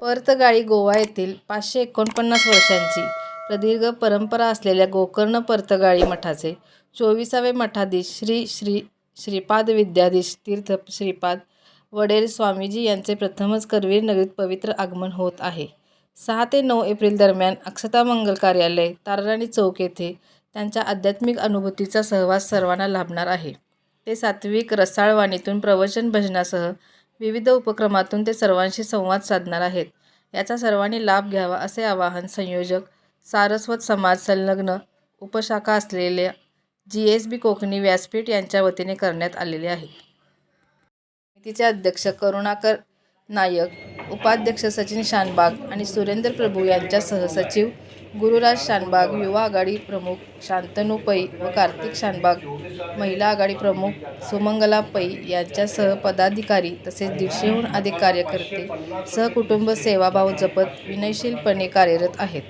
पर्तगाळी गोवा येथील पाचशे एकोणपन्नास वर्षांची प्रदीर्घ परंपरा असलेल्या गोकर्ण पर्तगाळी मठाचे चोविसावे मठाधीश श्री श्री श्रीपाद विद्याधीश तीर्थ श्रीपाद वडेल स्वामीजी यांचे प्रथमच करवीर नगरीत पवित्र आगमन होत आहे. सहा ते नऊ एप्रिल दरम्यान अक्षता मंगल कार्यालय, ताराराणी चौक येथे त्यांच्या आध्यात्मिक अनुभूतीचा सहवास सर्वांना लाभणार आहे. ते सात्विक रसाळवाणीतून प्रवचन भजनासह विविध उपक्रमातून ते सर्वांशी संवाद साधणार आहेत. याचा सर्वांनी लाभ घ्यावा असे आवाहन संयोजक सारस्वत समाज संलग्न उपशाखा असलेल्या जी एस बी कोकणी व्यासपीठ यांच्या वतीने करण्यात आलेले आहे. समितीचे अध्यक्ष करुणाकर नायक, उपाध्यक्ष सचिन शानबाग आणि सुरेंद्र प्रभू यांच्यासह सचिव गुरुराज शानबाग, युवा आघाडी प्रमुख शांतनू पै व कार्तिक शानबाग, महिला आघाडी प्रमुख सुमंगला पै यांच्यासह पदाधिकारी तसेच दीडशेहून अधिक कार्यकर्ते सहकुटुंब सेवाभाव जपत विनयशीलपणे कार्यरत आहेत.